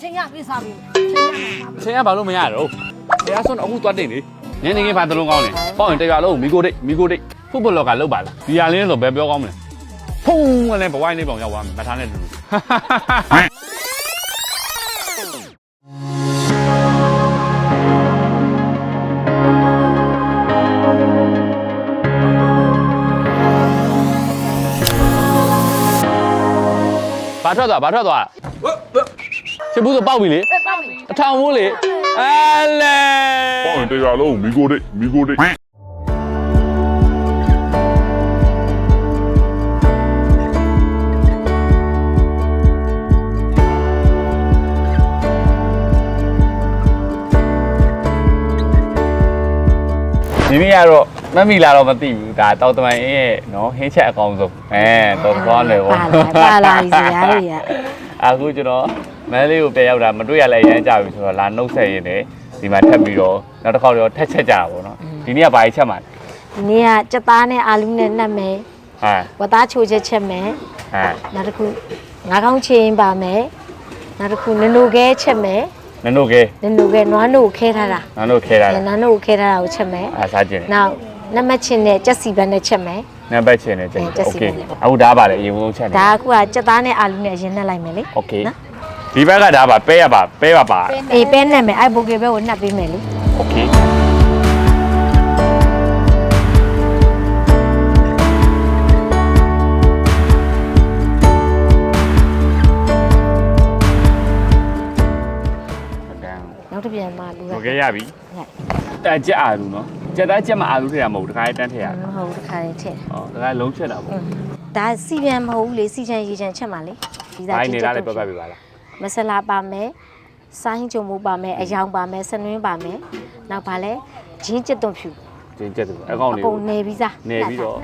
ချင်းရပြေးစားပြီချင်းရမှာအချိန်ကဘာလို့မရတော့တရားစွန်းအခုသွားတိတ်လေညနေခင်းဘာတလုံးကောင်းလဲပေါ့ရင်တရားလုံးမီကိုတိတ်မီကိုတိတ်ဖုတ်ဘလော့ကလောက်ပါလားဒီရလင်းဆိုဘယ်ပြောကောင်းမလဲဖုံးကလည်းဘဝိုင်းလေးပုံရောက်သွားမယ်မထားနဲ့တူတူဘာထွက်သွားဘာထွက်သွား ချစ်ဘူးဆိုပေါက်ပြီလေပဲပေါ့ပြီအထောင်မိုးလေအဲလဲပေါ့ရင်တရားလုံးမီကိုဒိတ်မီကိုဒိတ်ဒီနေ့ကတော့မမီလာတော့မသိဘူးဒါတောက်တမန်အင်းရဲ့နော်ဟင်းချက်အကောင်ဆုံးအဲတော်သွားတယ်ဗောပါလာပါလာဒီစရာတွေကအခုကျွန်တော် မန်းလေးကိုပြန်ရောက်တာမတွေ့ရလဲရမ်းကြပြီဆိုတော့လာနှုတ်ဆက်ရင်းနဲ့ဒီမှာထပ်ပြီးတော့နောက်တစ်ခေါက်တော့ထက်ချက်ကြတာပေါ့နော်ဒီနေ့ကဘာကြီးချက်မှာလဲဒီနေ့ကကြက်သားနဲ့အာလူးနဲ့နှက်မယ်ဟာဝက်သားချိုချက်ချက်မယ်ဟာနောက်တစ်ခုငါးကောင်းချင်းပါမယ်နောက်တစ်ခုနနိုခဲချက်မယ်နန်းတို့ကဲနနိုခဲနွားနို့ကိုခဲထားတာနန်းတို့ခဲတာလားနန်းနို့ကိုခဲထားတာကိုချက်မယ်အားစားကျင်တယ်နောက်နမချင်းနဲ့ကြက်စီပန်းနဲ့ချက်မယ် နံပါတ်ချင်တယ်ကျန်တယ် Okay အခုဒါပါလေအရင်ဆုံးချက်နေ ဒါကအခုကကြက်သားနဲ့အာလူးနဲ့အရင်နှက်လိုက်မယ်လေ Okay နော် ဒီဘက်ကဒါပါပဲရပါပဲပါပါ အေးပဲနဲ့မယ်အဲ့ဘိုကေဘဲကိုနှက်ပေးမယ်လေ โอเคဟုတ်တယ် နောက်တစ်ပြန်မှလူက โอเคရပြီ ရိုက် အဲကြက်အာလူနော်ကြက်သားကြက်မအာလူထည့်ရမဟုတ်ဘူးတခါတန်းထည့်ရ မဟုတ်ဘူးတစ်ခါလေးထည့် ဟောတခါလုံးချက်တာပေါ့ ဒါစီပြန်မဟုတ်ဘူးလေစီချန်ရေချန်ချက်မှာလေဒီ ဘိုင်း ချင်း နေတာ ချက် လည်းပြတ်ပြတ်ပြပါလား မဆလာပါမယ်ဆိုင်းကြုံမှုပါမယ်အယောင်ပါမယ်ဆနွင်းပါမယ်နောက်ပါလဲဂျင်းကျက်သွန်ဖြူကျင်းကျက်သူအကောင့်အလေးကုန်နေပြီးသားနေပြီးတော့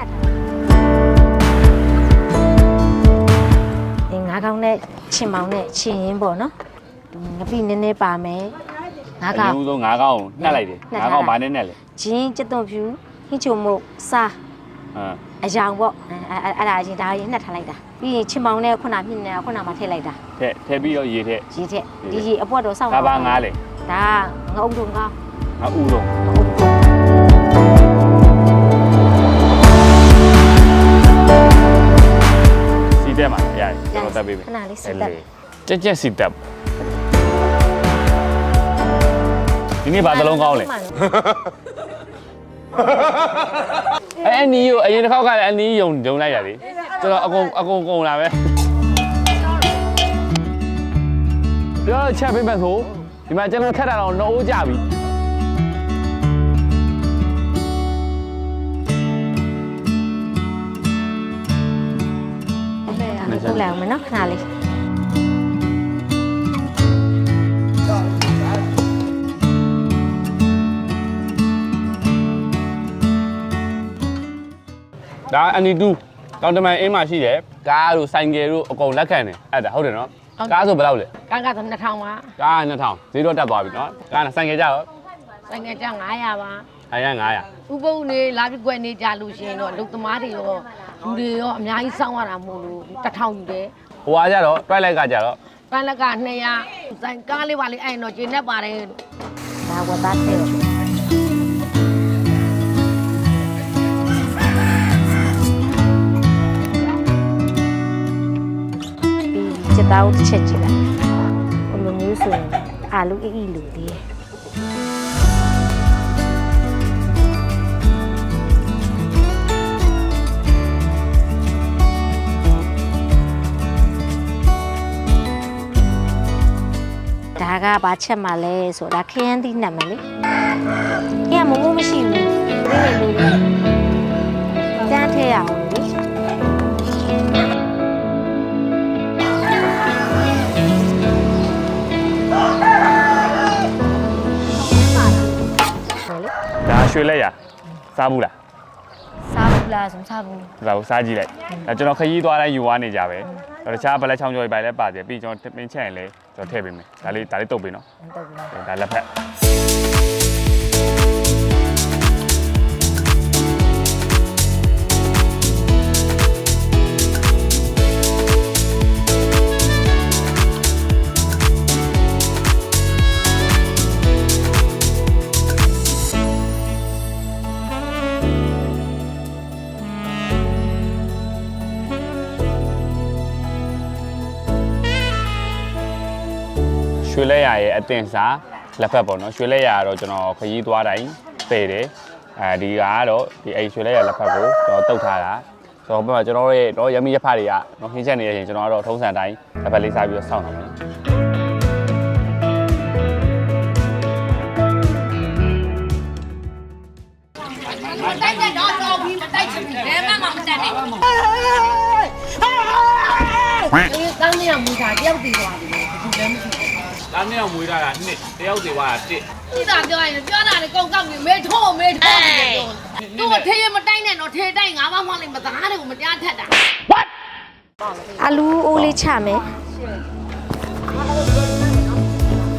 အင်းငါးကောင်းနဲ့ချင်မောင်နဲ့ချင်ရင်ပေါ့နော်ငပိနည်းနည်းပါမယ်ငါးအကောရင်င်းဆုံးငါးကောင်းနှက်လိုက်တယ်နှက်ငါးထားကောင်းတာဘာနဲ့နဲ့လဲဂျင်းကျက်သွန်ဖြူဟင်းချုံမှုစားဟမ် အယောင်ပေါ့အဲအဲအဲ့ဒါအရင်ဒါရင်နှက်ထားလိုက်တာပြီးရင်ချင်မောင်နဲ့ခုနမြင့်နေတာခုနမှာထည့်လိုက်တာထည့်ထည့်ပြီးတော့ရေထည့်ရေထက်ဒီရေအပွက်တော့စောင့်ဒါပါငါးလေဒါငါအုံတုံကောင်းငါဥဆုံးငါအုံတုံစီတက်မှာရတယ်ကျွန်တော်တက်ပေးမယ်ခဏလေးစစ်တက်ကြက်ကြက်စီတက်ဒီနေ့ဘာတလုံးကောင်းလဲ အဲအနီကိုအရင်တစ်ခေါက်ကလည်းအနီယုံယုံလိုက်ရလေကျွန်တော်အကုန်အကုန်ကုန်လာပဲပြောတော့ချက်ပေးမယ်ဆိုဒီမှာကျွန်တော်ထက်တာတော့နှိုးကြပြီဟုတ်လိုက်အောင်မယ်နော်ခဏလေး ဒါအနီတူတောင်တမန်အင်းမှာရှိတယ်ကားတို့ဆိုင်ကယ်တို့အကုန်လက်ခံတယ်အဲ့ဒါဟုတ်တယ်နော်ကားဆိုဘယ်လောက်လဲကားကဆို2000ပါကားက2000ဈေးတော့တက်သွားပြီနော်ကားကဆိုင်ကယ်ကြတော့ဆိုင်ငယ်ကျ900ပါအရင်900ဥပုံနေလာပြီးကွက်နေကြလို့ရှိရင်တော့လူသမားတွေရောလူတွေရောအများကြီးစောင့်ရတာမို့လို့1000ယူတယ်ဟိုကကြတော့ twilight ကကြတော့ပန်းလက်က200ဆိုင်ကားလေးပါလေးအဲ့တော့ကျင်းနေပါတယ် ဒါဝတ်သားတဲ့ ပြီးချက်သားကိုတစ်ချက်ကြည့်လိုက်ဘယ်လိုမျိုးဆိုရင်အာလူအီအီလူသေးတယ်ဒါကဘာချက်မှလဲဆိုတာခရမ်းသီးနှံမယ်လေခရမ်းမမိုးမရှိဘူးဒီလိုလိုတန်းထဲရအောင်လေ ရွှေလက်ရစားဘူးလားစားဘူးလားဆိုစားဘူးဒါကိုစားကြည့်လိုက်ဒါကျွန်တော်ခရီးသွားတိုင်းယူသွားနေကြပဲတော့တခြားဘလက်ချောင်းကြော်ပဲလည်းပါတယ်ပြီးကျွန်တော်မင်းချက်ရင်လည်းကျွန်တော်ထည့်ပေးမယ်ဒါလေးဒါလေးတုတ်ပေးနော်တော့ဘူးလားဒါလက်ဖက် လက်ရရဲ့အတင်စားလက်ဖက်ပေါ့နော်ရွှေလက်ရကတော့ကျွန်တော်ခရီးသွားတိုင်းပယ်တယ်အဲဒီကတော့ဒီအဲ့ရွှေလက်ရလက်ဖက်ကိုကျွန်တော်တုတ်ထားတာဆိုတော့ဘက်မှာကျွန်တော်ရဲ့တော့ရမီရဖတွေကနော်ဟင်းချက်နေရရင်ကျွန်တော်ကတော့ထုံးစံတိုင်းလက်ဖက်လေးစားပြီးတော့စောင့်တာပါနော်တိုက်တဲ့တော့တော်ပြီမတိုက်ချင်ဘူးဘယ်မှမတက်နဲ့အေးတန်းနေရမူတာတယောက်တည်သွားပြီဘူးလည်းမရှိဘူး။ ဒါနဲ့တော့မွေးထားတာနှစ်တယောက်စီဝါတစ်ဒီသာပြောရင်ပြောတာလေကောက်ကောက်နေမေထိုးမေထိုးနေတယ်သူ့ကိုထေးရမတိုက်နဲ့တော့ထေးတိုက်ငါမှမလိုက်မသားတွေကိုမကြားထက်တာအလူအိုးလေးချမယ်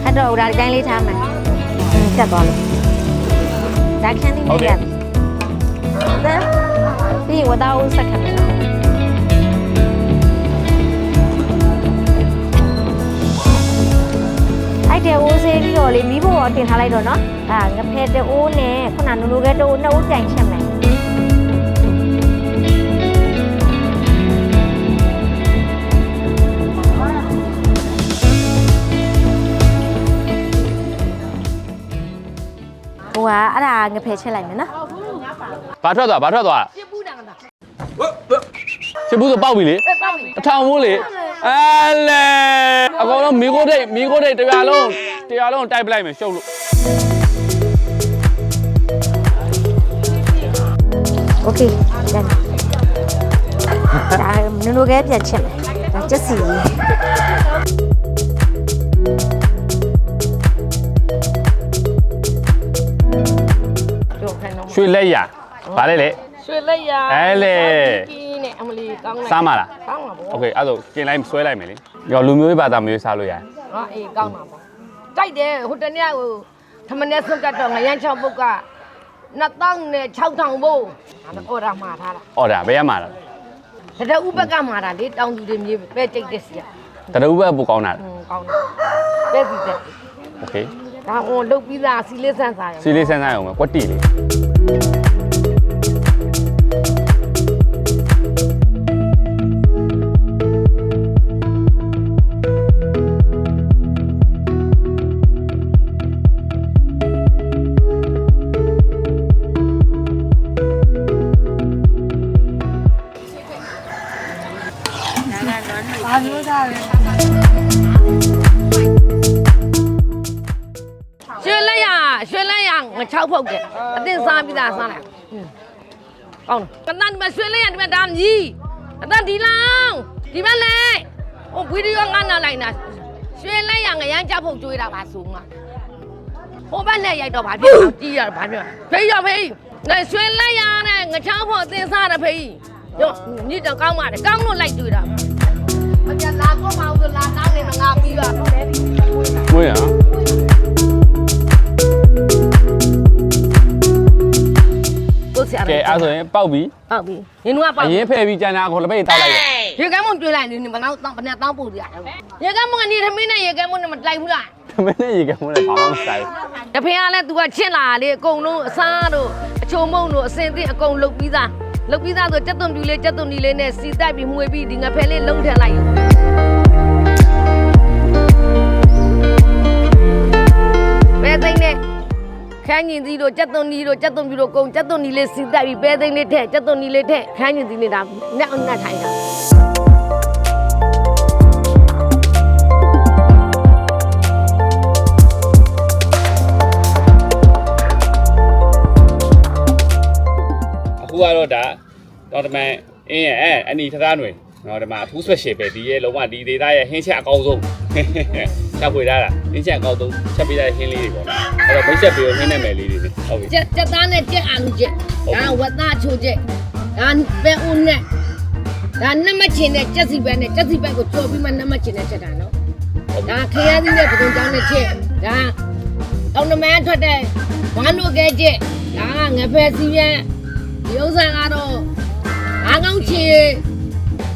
အဲ့တော့ဒါဒီတိုင်းလေးထားမယ်ဖြတ်သွားလို့ဒါခန်းလေးလေးရတယ်ဒါပြီးရင်ဝတ်သားဦးဆက်ခမယ်နော် တော့လေမိဖို့တော့တင်ထားလိုက်တော့နော်အာငဖဲတအိုးနဲ့ခုနနူနူကဲတိုးနှစ်ဦးကြိုင်ချက်မယ်ဟိုကအဲ့ဒါငဖယ်ချက်လိုက်မယ်နော်။ဘာထွက်သွားဘာထွက်သွားပြပူးတာကလားချစ်ဘူးဆိုပေါက်ပြီလေပဲပေါ့ပြီအထောင်မိုးလေအဲလေအကောင်လုံးမီကိုဒိတ်မီကိုဒိတ်တရားလုံး တရားလုံးတိုက်ပလိုက်မယ်ရှုပ်လို့ โอเคဒါဒါနူနူကဲပြန်ချက်မယ်ဒါချက်စီကြီး ပြောခိုင်းတော့ ရွှေလက်ရဘာလဲလေ ရွှေလက်ရ အဲလေ ကြီးနဲ့အမလီကောင်းလိုက် စားမလား ကောင်းမှာပေါ့ โอเคအဲ့ဒါဆိုကျင်လိုက်ဆွဲလိုက်မယ်လေရောလူမျိုးရေးဘာသာမျိုးစားလို့ရတယ် ဟာအေးကောင်းမှာပေါ့ တိုက်တယ်ဟိုတနေ့ဟိုထမနဲ့ဆွတ်ကတော့ငရမ်း6ပုတ်က2000နဲ့6000ဘို့အဲ့ဒါအော်ဒါမှာထားတာ အော်ဒါဘယ်ရမှာလဲ တတဥပကမှာတာလေတောင်သူတွေမြေပဲကြိတ်တဲ့စီက တရူဘက်ပူကောင်းတာ ဟွန်းကောင်းတယ်ပဲစီတဲ့ โอเค ဒါဟိုလုတ်ပြီးသားစီလေးဆန်းစားရ စီလေးဆန်းဆန်းအောင်မယ်ကွက်တီလေး ရွှေလက်ရရွှေလက်ရင6ဖုတ်တယ်အတင်းစားပြီးသားစားလိုက်ကောင်းတယ်ကတန်ဒီမှာရွှေလက်ရဒီမှာဒါမြည်ကတန်ဒီလောင်ဒီမှာလေဟိုဗီဒီယိုငါနာလိုက်တာရွှေလက်ရငရမ်းကြောက်ဖို့ကြွေးတာပါဆိုငါဟိုဘက်နဲ့ရိုက်တော့ဗာဖြစ်အောင်ကြည့်ရဗာပြောဖေးရဖေးနဲ့ရွှေလက်ရနဲ့ငချောင်းဖို့အတင်းစားတယ်ဖေးရောမြည်တော့ကောင်းပါတယ်ကောင်းလို့လိုက်ကြွေးတာမပြ လာကောမအောင်လာတောင်းနေမှာငါပြီးပါတော့လေမွေးရအောင်ကိုဆရာကဲအဲ့ဆိုရင်ပေါက်ပြီဟုတ်ပြီနင်တို့ကပေါ့အရင်ဖဲ့ပြီးကျန်တာကိုလက်ပိတ်တောက်လိုက်တယ်ရေကမ်းမွန်တွေ့လိုက်နေဘယ်တော့တောင်းဘယ်နဲ့တောင်းပို့ကြရရေကမ်းမွန်ကနေသမင်းနဲ့ရေကမ်းမွန်နဲ့မတိုက်ဘူးလားမင်းနဲ့ရေကမွေးလည်းဘာမှမဆိုင်တဖေကလည်း तू ကချစ်လာလေအကုန်လုံးအစားတို့အချုံမုံတို့အစင်သင့်အကုန်လုတ်ပြီးသား လုတ်ပြီးသားဆိုကြက်သွန်ပြူလေးကြက်သွန်ဒီလေးနဲ့စီတက်ပြီးမှွေပြီးဒီငဖဲလေးလုံးထည့်လိုက်ဘယ်သိန်းနဲ့ခန်းညင်သီးတို့ကြက်သွန်ဒီတို့ကြက်သွန်ပြူတို့ကုန်ကြက်သွန်ဒီလေးစီတက်ပြီးဘယ်သိန်းလေးထည့်ကြက်သွန်ဒီလေးထည့်ခန်းညင်သီးနေတာနဲ့အနက်ထိုင်တာ အခုကတော့ဒါတော့ဒီမှာအင်းရဲ့အဲအနီထသားຫນွေနော်ဒီမှာအထူး special ပဲဒီရဲ့လုံးဝဒီဒေတာရဲ့ဟင်းချက်အကောင်းဆုံးချက်ပွေထားတာဟင်းချက်အကောင်းဆုံးချက်ပေးတဲ့ဟင်းလေးတွေပေါ့အဲ့တော့မိတ်ဆက်ပြီးတော့ဟင်းနဲ့မယ်လေးတွေနေဟုတ်ပြီကြက်ကြက်သားနဲ့ကြက်အာလူကြက်ဟုတ်ပြီဒါဝတ်သားချိုကြက်ဒါပဲဦးနဲ့ဒါနမချင်တဲ့ကြက်စီပဲနဲ့ကြက်စီပဲကိုကြော်ပြီးမှနမချင်တဲ့ချက်တာနော်ဒါခရမ်းသီးနဲ့ပကုံကြောင်းနဲ့ချက်ဒါတောင်တမန်ထွက်တဲ့ဝမ်းတို့ကဲချက်ဒါကငဖဲစီပြန် ဒီဥစ္စာကတော့အားကောင်းချေ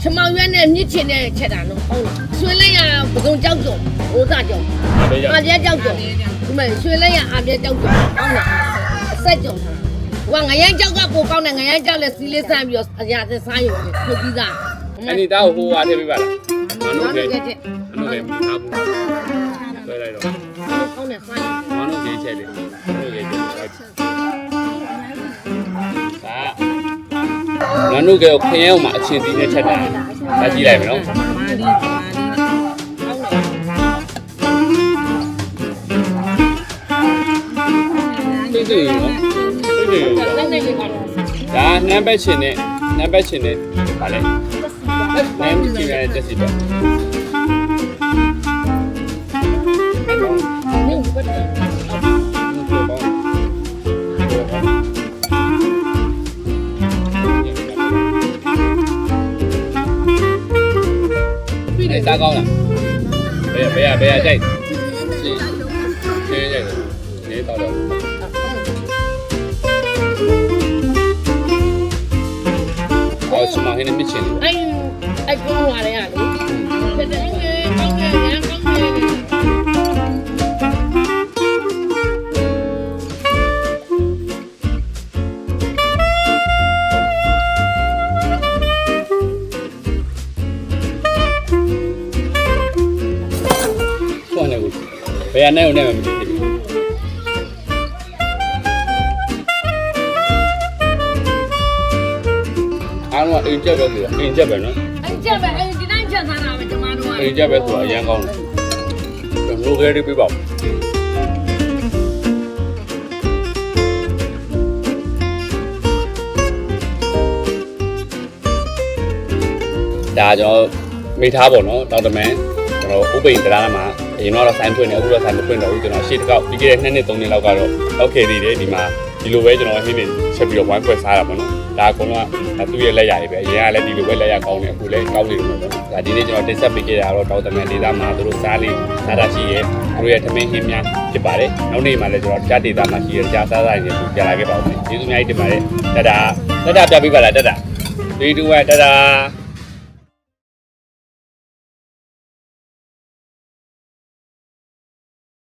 ချမောင်ရွက်နဲ့မြစ်ချင်တဲ့ချက်တာနော်ဟုတ်လားဆွေးလိုက်ရပကုံကြောက်ကြော်ဥစ္စာကြော်ဘယ်ရောက်အာပြဲကြောက်ကြော်ဒီမဲ့ရွှေလိုက်ရအာပြဲကြောက်ကြော်ကောင်းလားအဆက်ကြော်ထားဟိုကငရမ်းကြောက်ကပိုကောင်းတယ်ငရမ်းကြောက်လဲစီးလေးဆန်းပြီးတော့အရာသက်စားရုံနဲ့ထုတ်ပြီးသားအနီသားကိုဟိုဟာထည့်ပေးပါလားမနုနော်ကဲကဲချက်မနုကဲမထားဘူးဆွဲလိုက်တော့ကောင်းတယ်ဆိုင်မောင်တို့ရေးချက်တယ်မောင်တို့ရေးချက် ငါတို့ကခရဲအောင်မှာအချင်းသီးနဲ့ချက်တာဒါကြည့်လိုက်မယ်နော်မာလီမာလီကောင်းတယ်သိသိနော်သိသိတိုင်းနေကြပါလားဒါနံပါတ်ရှင်နဲ့နံပါတ်ရှင်နဲ့ဗာလဲနံပါတ်ရှင်နဲ့တက်စီပဲ တယ်စားကောင်းလားဘယ်ဘယ်ဘယ်ကြိုက်ရှင်းရှင်းကြိုက်တယ်နေတော့တော့အော်စမဟင်းနဲ့မြချင်တယ်အဲ့အဲ့ကောင်းပါလေရလေတဲ့ ဘယ်နဲ့ဦးနဲ့မသိဘူးအားလုံးအိမ်ချက်ပဲဆိုတာအိမ်ချက်ပဲနော်အဲ့ကြက်ပဲအဲ့ဒီတိုင်းချက်သားတာပဲကျမတို့ကအိမ်ချက်ပဲဆိုတာအရင်ကောင်းတယ်လိုခဲလေးပြပါဒါကျွန်တော်မိထားပေါ့နော်ဒေါက်တာမန်ကျွန်တော်ဥပိန်တရားမှာ အရင်တော့ဆိုင်ဖွင့်နေအခုတော့ဆိုင်မဖွင့်တော့ဘူးကျွန်တော်ရှေ့တစ်ခေါက်ပြီးခဲ့တဲ့နှစ်နှစ်သုံးနှစ်လောက်ကတော့လောက်ခဲ့သေးတယ်ဒီမှာဒီလိုပဲကျွန်တော်ဟင်းနေချက်ပြီးတော့ဝိုင်းဖွဲ့စားတာပေါ့နော်ဒါအကုန်လုံးကသူ့ရဲ့လက်ရည်ပဲအရင်ကလည်းဒီလိုပဲလက်ရကောင်းတယ်အခုလည်းကောင်းနေတယ်ပေါ့နော်ဒါဒီနေ့ကျွန်တော်တင်ဆက်ပေးခဲ့တာတော့ဒေါက်တာမန်ဒေတာမှာသူတို့စားလေးစားတာရှိရဲ့သူတို့ရဲ့သမင်းဟင်းများဖြစ်ပါတယ်နောက်နေ့မှာလည်းကျွန်တော်ကြားဒေတာမှာရှိရဲ့ကြားစားစားတွေကြာလာခဲ့ပါဦးကျေးဇူးအများကြီးတင်ပါတယ်တဒါတဒါပြပေးပါလားတဒါ3 2 1တဒါ